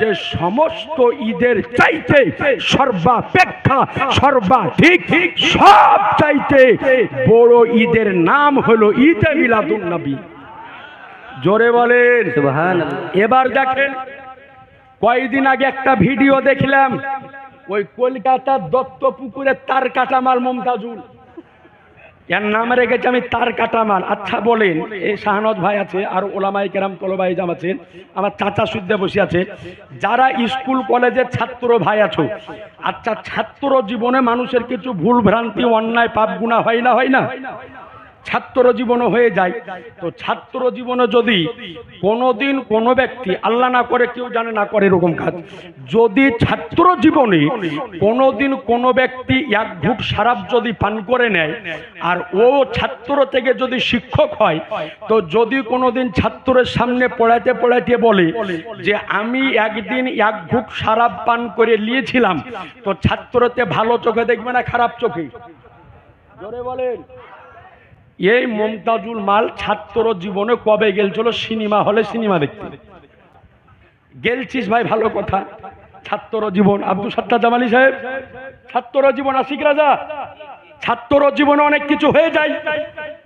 যে সমস্ত ঈদের চাইতে সর্বাপেক্ষা সর্বাধিক সব চাইতে বড় ঈদের নাম হলো ঈদে মিলাদুন নবী জোরে বলেন। সুবহানাল্লাহ। এবার দেখেন কয়েকদিন আগে একটা ভিডিও দেখলাম ওই কলকাতার দত্তপুকুরের তার কাটামাল মমতাজুল। এর নাম রেখেছি আমি তার কাটামাল। আচ্ছা বলেন এই শাহনদ ভাই আছে, আর ওলামাই কেরাম তলবাই জাম আছে, আমার চাচা সুদ্ধে বসে আছে। যারা স্কুল কলেজের ছাত্র ভাই আছো আচ্ছা ছাত্র জীবনে মানুষের কিছু ভুল ভ্রান্তি, অন্যায়, পাপ গুণা হয় না হয় না? ছাত্র জীবনে হয়ে যায়। তো ছাত্র জীবনে যদি কোনোদিন কোনো ব্যক্তি আল্লাহ না করে, কেউ জানে না করে এরকম কাজ। যদি ছাত্র জীবনে কোনোদিন কোনো ব্যক্তি এক ঘুট সারাপ যদি পান করে নেয়, আর ও ছাত্র থেকে যদি শিক্ষক হয়, তো যদি কোনোদিন ছাত্রের সামনে পড়াইতে পড়াইতে বলে যে, আমি একদিন এক ঘুট সারাপ পান করে নিয়েছিলাম। তো ছাত্রতে ভালো চোখে দেখবে না খারাপ চোখে? জোরে বলেন। এই মমতাজুল মাল ছাত্র জীবনে কবে গেলছিল? সিনেমা হলে সিনেমা দেখতে। গেলছিস ভাই, ভালো কথা। ছাত্র জীবন। আব্দুল সত্তা জামালি সাহেব ছাত্র জীবন আশিক রাজা। ছাত্র জীবনে অনেক কিছু হয়ে যায়।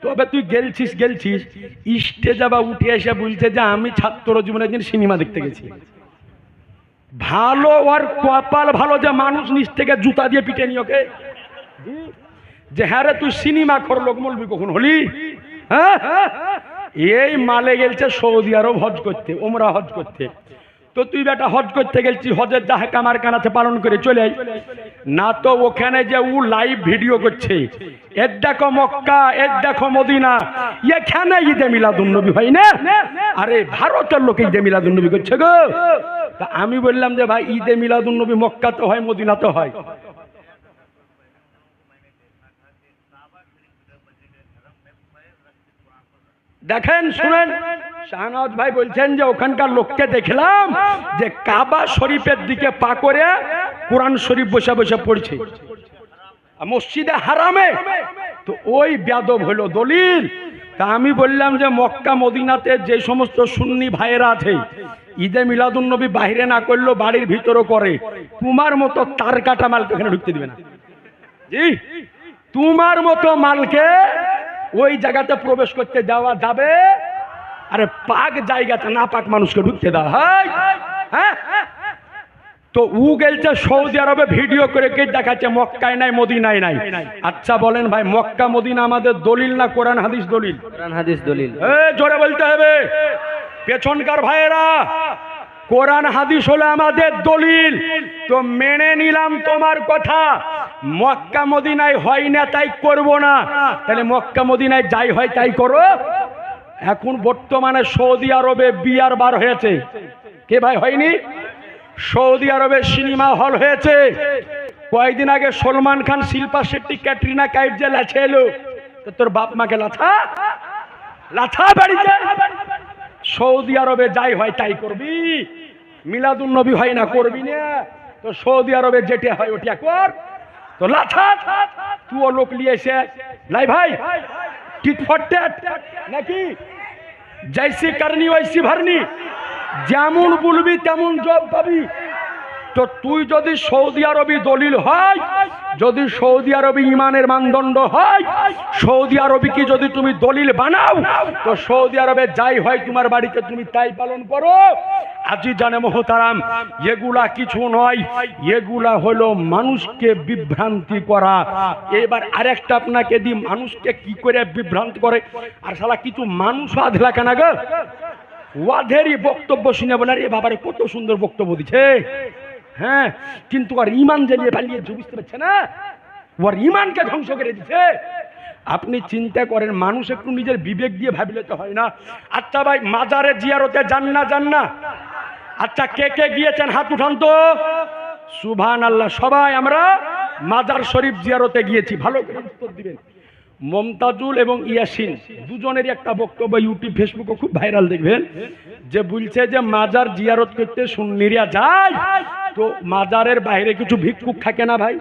তবে তুই গেলছিস গেলছিস। স্টেজে বা উঠে এসে বলছে যে, আমি ছাত্র জীবনে একদিন সিনেমা দেখতে গেছি। ভালো আর কপাল ভালো যে মানুষ নিচ থেকে জুতা দিয়ে পিটে নি ওকে। যে হ্যাঁ রে, তুই সিনেমা খর লোক বলবি কখন হলি? হ্যাঁ? এই মালে গেলছে সৌদি আরব হজ করতে ওমরা হজ করতে। তো তুই বেটা হজ করতে গেলছি, হজের যাহা কামার কানাতে পালন করে চলে না তো ওখানে যে ও লাইভ ভিডিও করছে। এর দেখো মক্কা, এর দেখো মদিনা। এখানে ঈদে মিলাদুন নবী হয় না? আরে ভারতের লোক ঈদে মিলাদুন নবী করছে গো। তা আমি বললাম যে ভাই, ঈদে মিলাদুন নবী মক্কা তো হয় মদিনা তো হয়। দেখেন, শুনেন। শাহনওয়াজ ভাই বলছেন যে ওখানকার লোককে দেখলাম যে কাবা শরীফের দিকে পা করে কোরআন শরীফ বসে বসে পড়ছে। মসজিদে হারামে। তো ওই ব্যাদব হলো দলিল। তা আমি বললাম যে মক্কা, মদিনাতে যে সমস্ত সুন্নি ভাইয়েরা আছে, ঈদে মিলাদুন নবী বাইরে না করলেও বাড়ির ভিতরও করে। তোমার মতো তার কাটা মালকে এখানে ঢুকতে দিবে না। জি, তোমার মতো মালকে ওই জায়গাতে প্রবেশ করতে দেওয়া যাবে। আরে পাক জায়গাতে না পাক মানুষকে ঢুকতে দেওয়া হয় হ্যাঁ? তো উ গেলছে সৌদি আরবে ভিডিও করে কে দেখাচ্ছে? মক্কায় নাই মদিনায় নাই। আচ্ছা বলেন ভাই মক্কা মদিনা আমাদের দলিল না কোরআন হাদিস দলিল? কোরআন হাদিস দলিল। এ জোরে বলতে হবে। পেছনকার ভাইয়েরা কোরআন হাদিস হলো আমাদের দলিল। তো মেনে নিলাম তোমার কথা। মক্কা মদিনায় হয় না, তাই করব না। তাহলে মক্কা মদিনায় যাই হয়, তাই করো। এখন বর্তমানে সৌদি আরবে বিয়ার বার হয়েছে। কে ভাই, হয়নি? সৌদি আরবে সিনেমা হল হয়েছে। কয়েকদিন আগে সলমান খান, শিল্পা শেট্টি, ক্যাটরিনা কাইফ যে লাছে এলো তোর বাপ মাকে লাথা? লাথা বাড়িতে? সৌদি আরবে যাই হয়, তাই করবি? মিলাদুন নবী হয় না, করবি না। তো সৌদি আরবে যেটা হয় ওটা কর। তো লাথা তুই লোক লিয়েছে লাই ভাই, টিট ফর টেট, নাকি? জৈসি করনি ওইসি ভরনি যেমন বলবি তেমন জব পাবি। তো তুই যদি সৌদি আরবি দলিল হয়, যদি সৌদি আরবি ইমানের মানদণ্ড হয়, সৌদি আরবি কি যদি তুমি দলিল বানাও, তো সৌদি আরবে যাই হয় তোমার বাড়িতে তুমি তাই পালন করো। আজি জানে মহতারাম, এগুলা কিছু নয়, এগুলা হলো মানুষকে বিভ্রান্তি করা। এবার আরেকটা আপনাকে দি মানুষকে কি করে বিভ্রান্ত করে? আর শালা কিছু মানুষ আধলা কেনা গো। ওয়াধেরই বক্তব্য শুনে বলে রে বাবারে, কত সুন্দর বক্তব্য দিচ্ছে। হ্যাঁ কিন্তু আর ইমান জ্বালিয়ে পালিয়েছে বুঝতে পারছে না? ওর ইমানকে ধ্বংস করে দিচ্ছে আপনি চিন্তা করেন, মানুষ একটু নিজের বিবেক দিয়ে ভাবলে তো হয় না। আচ্ছা ভাই, মাজারে জিয়ারতে যান না যান না। আচ্ছা কে কে গিয়েছেন? হাত উঠান তো। সুভান আল্লাহ সবাই আমরা মাজার শরীফ জিয়ারতে গিয়েছি। ভালো করে উত্তর দিবেন। মমতাজুল এবং ইয়াসিন দুজনেরই একটা বক্তব্য ইউটিউব ফেসবুকে খুব ভাইরাল দেখবেন, যে বলছে যে মাজার জিয়ারত করতে সুন্নিরা যায়, তো মাজারের বাইরে কিছু ভিক্ষুক থাকে না ভাই?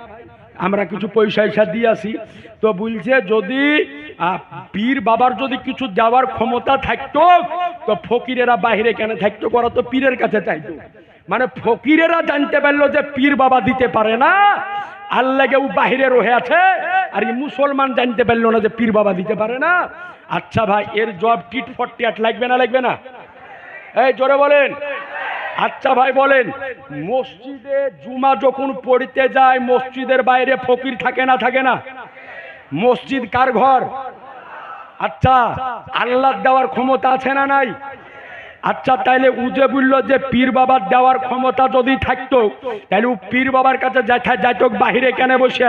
আমরা কিছু পয়সা ইসা দিয়ে আসি। তো বলছে যদি পীর বাবার যদি কিছু দেওয়ার ক্ষমতা থাকতো, তো ফকিরেরা বাইরে কেন থাকতো? করা তো পীরের কাছে চাইতো। মানে ফকিরেরা জানতে পারল যে পীর বাবা দিতে পারে না আল্লাহ কেউ বাহিরে রহে আছে? আর এই মুসলমান জানতে পারল না যে পীর বাবা দিতে পারে না? আচ্ছা ভাই, এর জব টিট ফর্টি আট লাগবে না লাগবে না? এই, জোরে বলেন। আচ্ছা ভাই, বলেন। মসজিদে জুমা যখন পড়িতে যায়, মসজিদের বাইরে ফকির থাকে না থাকে না? মসজিদ কার ঘর? আচ্ছা আল্লাহ দেওয়ার ক্ষমতা আছে না নাই? আচ্ছা তাইলে উজে বলল যে পীর বাবার দেওয়ার ক্ষমতা যদি থাকতো তাহলে পীর বাবার কাছে যাইতে যাইতো বাহিরে কেন বসে?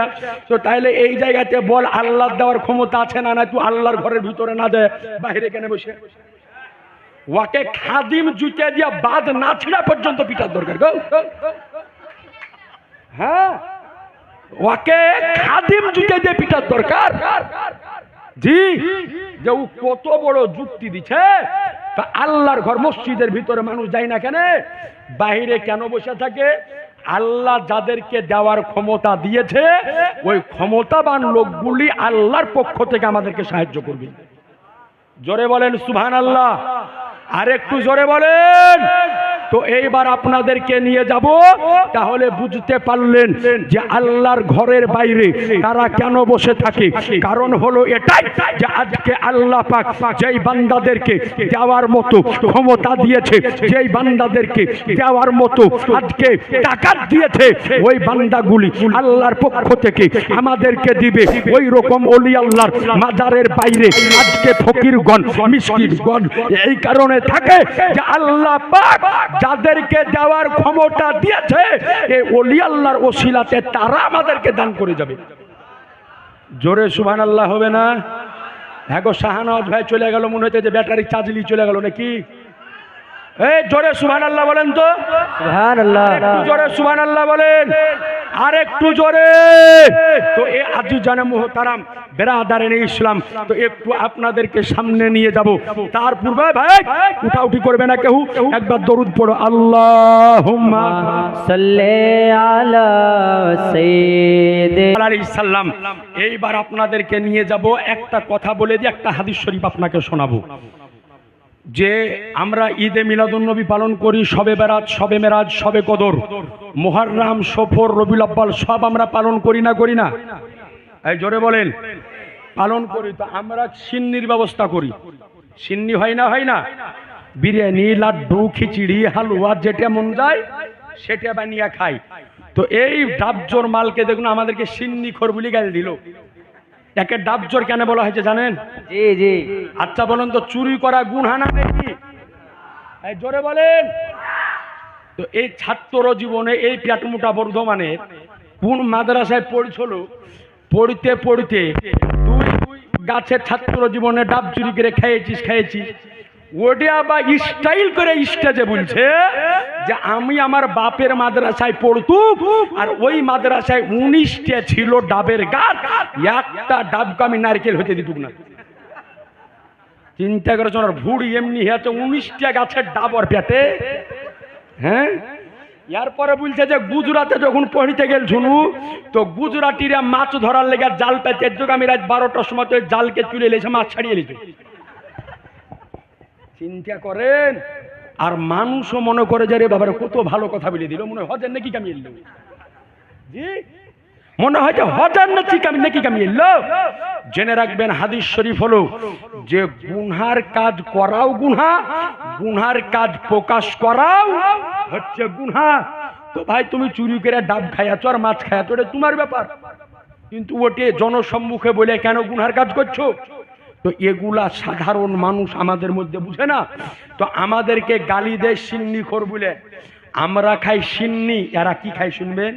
তো তাইলে এই জায়গাতে বল আল্লাহ দেওয়ার ক্ষমতা আছে না না তুই আল্লাহর ঘরের ভিতরে না যায় বাহিরে কেন বসে? ওকে খাদিম জুতে দিয়া বাদ না ছিঁড়া পর্যন্ত পিটার দরকার, গো। হ্যাঁ? ওকে খাদিম জুতে দিয়ে পিটার দরকার। জি, যে ও কত বড় যুক্তি দিছে। তা আল্লাহর ঘর মসজিদের ভিতরে মানুষ যায় না কেন? বাহিরে কেন বসে থাকে? আল্লাহ যাদেরকে দেওয়ার ক্ষমতা দিয়েছে, ওই ক্ষমতাবান লোকগুলি আল্লাহর পক্ষ থেকে আমাদেরকে সাহায্য করবে। জোরে বলেন সুহান আল্লাহ আর একটু জোরে বলেন। তো এইবার আপনাদেরকে নিয়ে যাব। তাহলে বুঝতে পারলেন যে আল্লাহর ঘরের বাইরে তারা কেন বসে থাকে। কারণ হলো এটাই যে আজকে আল্লাহ পাক যেই বান্দাদেরকে দেওয়ার মতো ক্ষমতা দিয়েছে, যেই বান্দাদেরকে দেওয়ার মতো আজকে টাকাত দিয়েছে, ওই বান্দাগুলি আল্লাহর পক্ষ থেকে আমাদেরকে দিবে। ওই রকম অলি আল্লাহর মাজারের বাইরে আজকে ফকিরগণ, মিসকিনগণ এই কারণে থাকে যে আল্লাহ পাক যাদেরকে দেওয়ার ক্ষমতা দিয়েছে এই অলি আল্লাহর ওসিলাতে তারা আমাদেরকে দান করে যাবে। জোরে সুহান আল্লাহ হবে না? হ্যাঁ গো, শাহানওয়াজ ভাই চলে গেল, মনে হচ্ছে যে ব্যাটারি নিয়ে চলে গেল নাকি? এই জোরে সুবহান আল্লাহ বলেন তো। একটু জোরে সুবহান আল্লাহ বলেন। আর একটু জোরে। তো এ আজি জানে মোহতারাম বেরাদারেন ইসলাম তো একটু আপনাদেরকে সামনে নিয়ে যাব। তার পূর্বে ভাই উঠাউঠি করবে না কেউ? একবার দরুদ পড়ো। আল্লাহ সাল্লি আলা সাইয়্যিদি। সাল্লাম এইবার আপনাদেরকে নিয়ে যাব। একটা কথা বলে দিয়ে একটা হাদিস শরীফ আপনাকে শোনাবো। যে আমরা ঈদে মিলাদুন্নবী পালন করি, সবে বেরাত, সবে মেরাজ, সবে কদর। মোহাররাম, সফর, রবিউল আব্বাল সব আমরা পালন করি না করি না? এই জোরে বলেন। পালন করি তো আমরা সিন্নির ব্যবস্থা করি। সিন্নি হয় না হয় না? বিরিয়ানি, লাড্ডু, খিচুড়ি, হালুয়া, যেটা মন যায়, সেটা বানিয়ে খাই। তো এই ডাবজোর মালকে দেখুন, আমাদেরকে সিন্নি বলি গাল দিল। একে ডাবজোর কেন বলা হয়েছে জানেন? জি জি। আচ্ছা বলেন তো চুরি করা গুনহানা নাকি এই জোরে বলেন। তো এই ছাত্র জীবনে এই প্যাটমুটা বর্ধমানে কোন মাদ্রাসায় পড়ছিল? পড়িতে পড়িতে তুই গাছের ছাত্র জীবনে ডাব চুরি করে খেয়েছিস খেয়েছিস। ওটা বা স্টাইল করে স্টেজে বলছে যে আমি আমার বাপের মাদ্রাসায় পড়তুম আর ওই মাদ্রাসায় উনিশটা ছিল ডাবের গাছ, একটা ডাবকে আমি নারকেল হতে দিতুক না। চিন্তা করে ওনার ভুড়ি এমনি হয়েছে উনিশটা গাছের ডাবর পেটে? হ্যাঁ? এরপরে বলছে যে গুজরাটে যখন পড়িতে গেল শুনু তো গুজরাটিরা মাছ ধরার লেগে জাল পেতে আমি রাত বারোটার সময় তো জালকে তুলে এলেছে মাছ ছাড়িয়ে এলেছে চিন্তা করেন। আর মানুষও মনে করে যে রে বাবার, কত ভালো কথা বলে দিল। মনে হয় হজের নাকি কামিয়ে এলো। জি? মনে হয় যে, হজার নাকি কামি, নাকি কামিয়ে এলো? জেনে রাখবেন, হাদিস শরীফ হলো যে, গুনহার কাজ করাও গুনহা, গুনহার কাজ প্রকাশ করাও হচ্ছে গুনহা। তো ভাই, তুমি চুরি করে ডাব খাইয়াছো আর মাছ খাইয়াছো, এটা তোমার ব্যাপার। কিন্তু ওটে জনসম্মুখে বলে, কেন গুনহার কাজ করছ? তো এগুলা সাধারণ মানুষ আমাদের মধ্যে বুঝে না। তো আমাদেরকে গালি দেয় সিন্নি খোর বলে। আমরা খাই সিন্নি, এরা কি খাই শুনবেন?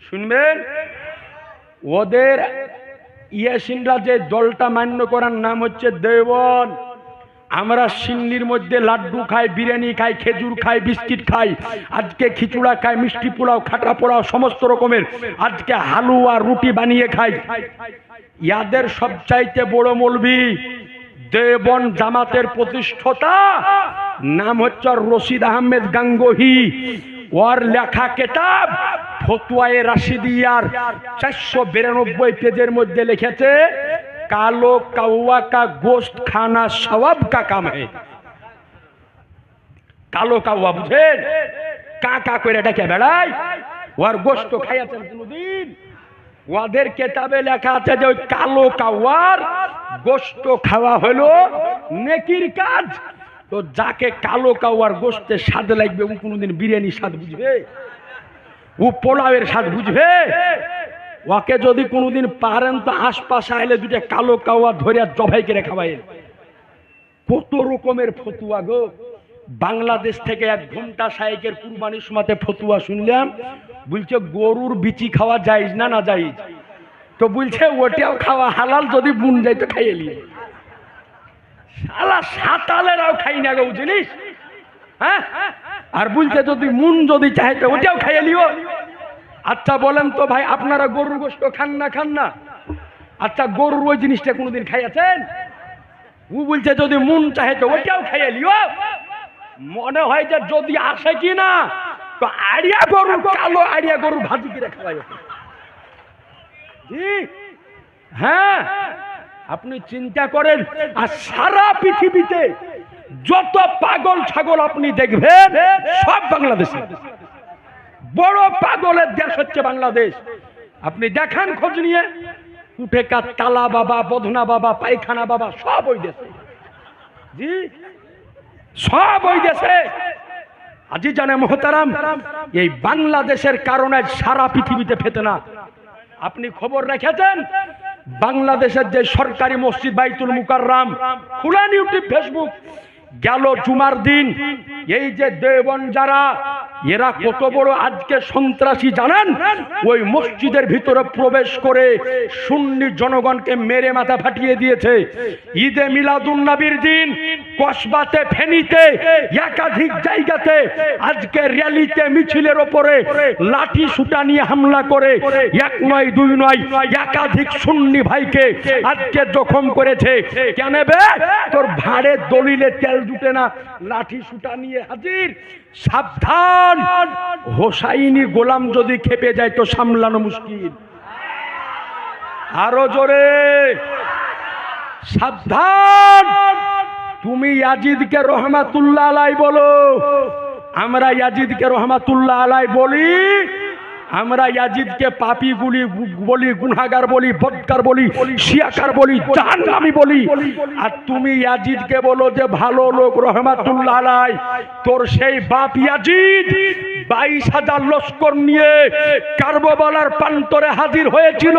শুনবেন? ওদের ইয়াসিনরা যে দলটা মান্য করার নাম হচ্ছে দেবন আমরা সিন্নির মধ্যে লাড্ডু খাই, বিরিয়ানি খাই, খেজুর খাই, বিস্কিট খাই। আজকে খিচুড়া খাই, মিষ্টি পোলাও খাটা পোলাও, সমস্ত রকমের। আজকে হালুয়া, রুটি বানিয়ে খাই। ইয়াদের সবচাইতে বড় মলবি দেবন জামাতের প্রতিষ্ঠাতা, নাম হচ্ছে রশিদ আহমেদ গাঙ্গোহি। ওর লেখা কেতাব ফতুয়ায়ে রাশিদিয়ার চারশো বিরানব্বই পেজের মধ্যে লিখেছে কালো কাউয়া কা গোস্ত খানা সবাব কা কাম হে কালো কাউয়া বুঝেন কা কা করে ডেকে বেড়ায় ওর গোস্ত খাইয়াছেন কোনোদিন ওদের কেতাবে লেখা আছে যে ওই কালো কাওয়ার গোস্ত খাওয়া হলো নেকির কাজ তো যাকে কালো কাওয়ার গোস্তের স্বাদ লাগবে ও কোনোদিন বিরিয়ানির স্বাদ বুঝবে ও পোলাওয়ের স্বাদ বুঝবে ওকে যদি কোনোদিন পারেন তো আশপাশে আইলে দুটা কালো কাওয়া ধরে জবাই করে খাওয়াইল কত রকমের ফতুয়া গো। বাংলাদেশ থেকে এক ঘণ্টা সাইকের কুরবানির সময়তে ফতুয়া শুনলাম। বলছে, গরুর বিচি খাওয়া যাইজ না না যাইজ তো বলছে, ওটাও খাওয়া হালাল, যদি বুন যাই তো খাইয়ে নিয়ে শালা সাতালেরাও খাই না গো জিনিস হ্যাঁ? আর বলছে, যদি মুন যদি চাহে তো ওটাও খাইয়ে লিও আচ্ছা বলেন তো ভাই, আপনারা গরুর গোস্ত খান না খান না? আচ্ছা গরুর ওই জিনিসটা কোনোদিন খাইয়াছেন? ও বলছে, যদি মন চাহে তো ওইটাও খাইয়ে লিও মনে হয় যে যদি আসে কি না, তো আড়িয়া গরু, কালো আড়িয়া গরু ভাজি করে খাওয়াই জি? হ্যাঁ? আপনি চিন্তা করেন, আর সারা পৃথিবীতে যত পাগল ছাগল আপনি দেখবেন, সব বাংলাদেশে। বড় পাগলের দেশ হচ্ছে বাংলাদেশ। আপনি দেখান খোঁজ নিয়ে কুটেকার তালা বাবা বধনা বাবা, পায়খানা বাবা, সব ওই দেশে। জি, সব ওই দেশে। আজি জানে মোহতারাম, এই বাংলাদেশের কারণে সারা পৃথিবীতে ফেতে না। আপনি খবর রেখেছেন? বাংলাদেশের যে সরকারি মসজিদ বাইতুল মুকাররাম খুলেন ইউটিউব ফেসবুক। গেল জুমার দিন, এই যে দেবন যারা এরা কত বড় আজকে সন্ত্রাসী জানেন? ওই মসজিদের ভিতরে প্রবেশ করে সুন্নি জনগণকে মেরে মাথা ফাটিয়ে দিয়েছে। ঈদে মিলাদুন্নবীর দিন, কসবাতে, ফেনিতে, একাধিক জায়গাতে আজকে র্যালিতে, মিছিলের ওপরে লাঠি সুটা নিয়ে হামলা করে এক নয়, দুই নয় একাধিক সুন্নি ভাইকে আজকে জখম করেছে। কেন বে? তোর ভাড়ে দলিলে তেল জুটে না, লাঠি সুটা নিয়ে হাজির। সাবধান। হোসাইনি গোলাম যদি খেপে যায় তো সামলানো মুশকিল। আরও জোরে। সাবধান। তুমি ইয়াজিদকে রহমাতুল্লাহ আলাই বলো। আমরা ইয়াজিদকে রহমাতুল্লাহ আলাই বলি আমরা ইয়াজিদকে পাপি গুলি বলি গুনাগার বলি, বদকার বলি, শিয়াকার বলি আমি বলি। আর তুমি ইয়াজিদকে বলো যে, ভালো লোক রহমাতুল্লাহ আলাই তোর সেই বাপ ইয়াজিদ বাইশ হাজার লস্কর নিয়ে কার্ববালার প্রান্তরে হাজির হয়েছিল।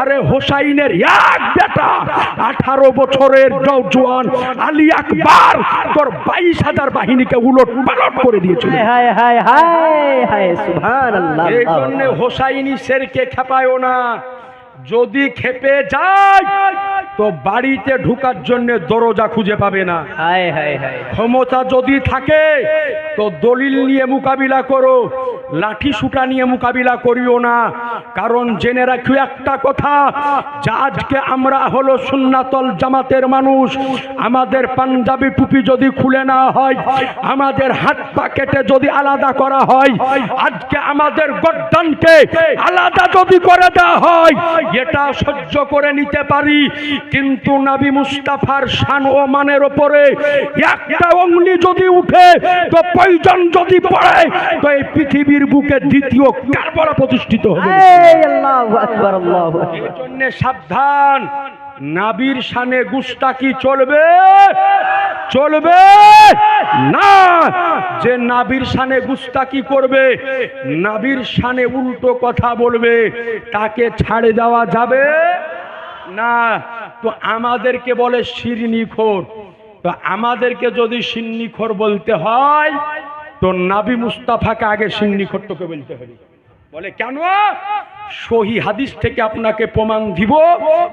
আরে হোসাইনের এক বেটা আঠারো বছরের জওয়ান আলী আকবর তোর বাইশ হাজার বাহিনীকে উলট পালট করে দিয়েছিল। হায় হায় হায় হায় সুবহানাল্লাহ এই জন্য হোসাইনি শেরকে খেপায়ও না। যদি খেপে যায় তো বাড়িতে ঢুকার জন্য দরজা খুঁজে পাবে না। ক্ষমতা যদি থাকে তো দলিল নিয়ে মোকাবিলা করো লাঠি সুটা নিয়ে মোকাবিলা করিও না। কারণ জেনে রাখি একটা কথা যে আজকে আমরা হলো সুন্নাতল জামাতের মানুষ আমাদের পাঞ্জাবি টুপি যদি খুলে না হয় আমাদের হাত পা কেটে যদি আলাদা করা হয় আজকে আমাদের গদ্দানকে আলাদা যদি করে দেওয়া হয় এটা সহ্য করে নিতে পারি কিন্তু নাবি মুস্তাফার শান ও মানের ওপরে একটা অঙ্গলি যদি উঠে তো প্রয়োজন যদি পড়ে তো এই পৃথিবীর বুকে দ্বিতীয় কারবলা প্রতিষ্ঠিত হবে। সাবধান নাবির শানে গুস্তাকি চলবে। চলবে? না। যে নাবির শানে গুস্তাকি করবে, নাবির শানে উল্টো কথা বলবে, তাকে ছাড়ে দেওয়া যাবে না। তো আমাদেরকে বলে শিরনিখোর। তো আমাদেরকে যদি সিন্নিখোর বলতে হয়, তো নাবি মুস্তাফাকে আগে সিন্নিখোরটাকে বলতে হবে। বলে কেন? সহি হাদিস থেকে আপনাকে প্রমাণ দিব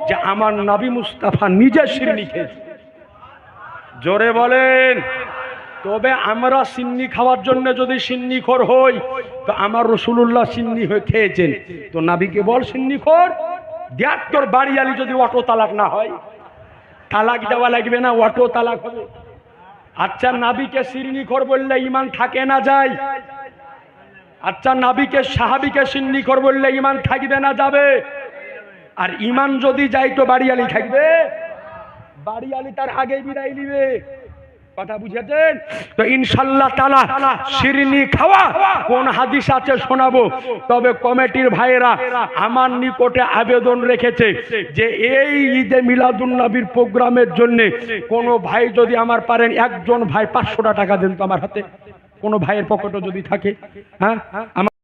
যে আমার নাবি মুস্তাফা নিজে সিন্নি খেয়েছে জোরে বলেন। তবে আমরা সিন্নি খাওয়ার জন্য যদি সিন্নিখোর হই, তো আমার রসুল্লাহ সিন্নি হয়ে খেয়েছেন। তো নাবিকে বল, সিন্নিখোর, দেখ তোর বাড়ি আলি যদি অটো তালাক না হয়। তালাক দেওয়া লাগবে না, অটো তালাক হবে। আচ্ছা নাবিকে সিন্নিখোর বললে ইমান থাকে না যায়? আচ্ছা নাবিকে, সাহাবিকে সিন্নিখোর বললে ইমান থাকবে না যাবে? আর ইমান যদি যাই তো বাড়ি আলি থাকবে? বাড়িয়ালি তার আগে বিদায় নিবে। কথা বুঝেছেন? ইনশাল্লাহ তালা শিরনি খাওয়া কোন কমিটির ভাইয়েরা আমার নিকটে আবেদন রেখেছে যে এই ঈদে প্রোগ্রামের জন্য কোনো ভাই যদি আমার পারেন, একজন ভাই পাঁচশোটা টাকা দেন তো আমার হাতে। কোনো ভাইয়ের পকেটও যদি থাকে হ্যাঁ?